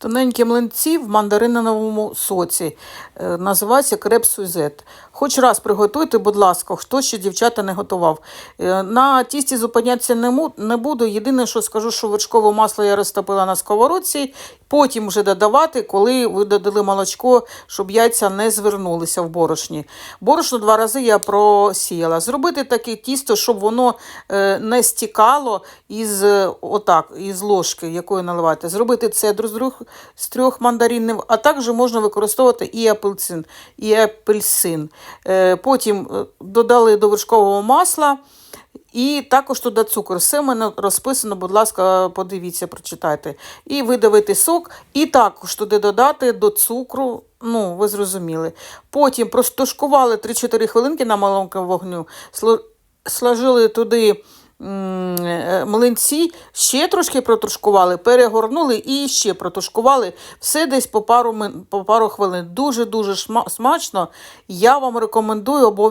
Тоненькі млинці в мандариновому соці. Е, Називається креп сюзет. Хоч раз приготуйте, будь ласка, хто ще дівчата не готував. Е, На тісті зупинятися не, буду. Єдине, що скажу, що вершкове масло я розтопила на сковородці, потім вже додавати, коли ви додали молочко, щоб яйця не звернулися в борошні. Борошно два рази я просіяла. Зробити таке тісто, щоб воно е, не стікало із, отак, із ложки, якою наливаєте. Зробити цедру з з трьох мандаринів, а також можна використовувати і апельсин. І апельсин. Е, потім е, додали до вершкового масла. І також туди цукор. Все в мене розписано, будь ласка, подивіться, прочитайте. І видавити сок, і також туди додати до цукру. Ну, ви зрозуміли. Потім простушкували 3-4 хвилинки на маленькому вогню, сложили туди млинці, ще трошки протушкували, перегорнули і ще протушкували. Все десь по пару, по пару хвилин. Дуже-дуже смачно. Я вам рекомендую обов'язково.